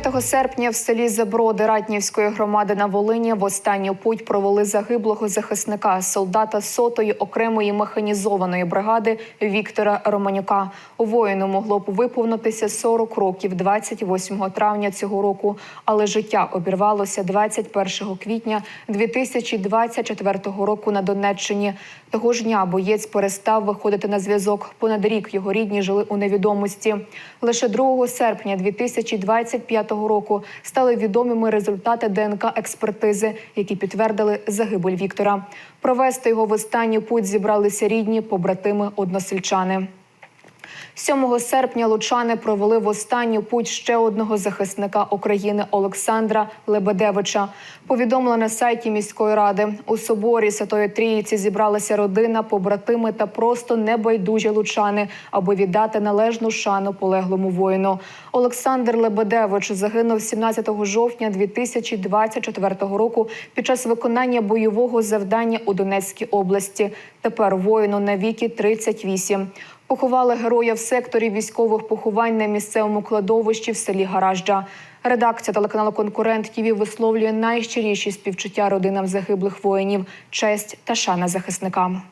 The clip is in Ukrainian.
5 серпня в селі Заброди Ратнівської громади на Волині в останню путь провели загиблого захисника, солдата сотої окремої механізованої бригади Віктора Романюка. Воїну могло б виповнитися 40 років 28 травня цього року, але життя обірвалося 21 квітня 2024 року на Донеччині. Того ж дня боєць перестав виходити на зв'язок. Понад рік його рідні жили у невідомості. Лише 2 серпня 2025 року стали відомими результати ДНК експертизи, які підтвердили загибель Віктора. Провести його в останній путь зібралися рідні, побратими, односельчани. 7 серпня лучани провели в останню путь ще одного захисника України Олександра Лебедевича. Повідомили на сайті міської ради. У соборі Святої Трійці зібралася родина, побратими та просто небайдужі лучани, аби віддати належну шану полеглому воїну. Олександр Лебедевич загинув 17 жовтня 2024 року під час виконання бойового завдання у Донецькій області. Тепер воїну навіки 38. Поховали героя в секторі військових поховань на місцевому кладовищі в селі Гаражджа. Редакція телеканалу Конкурент ТІВІ висловлює найщиріші співчуття родинам загиблих воїнів, честь та шана захисникам.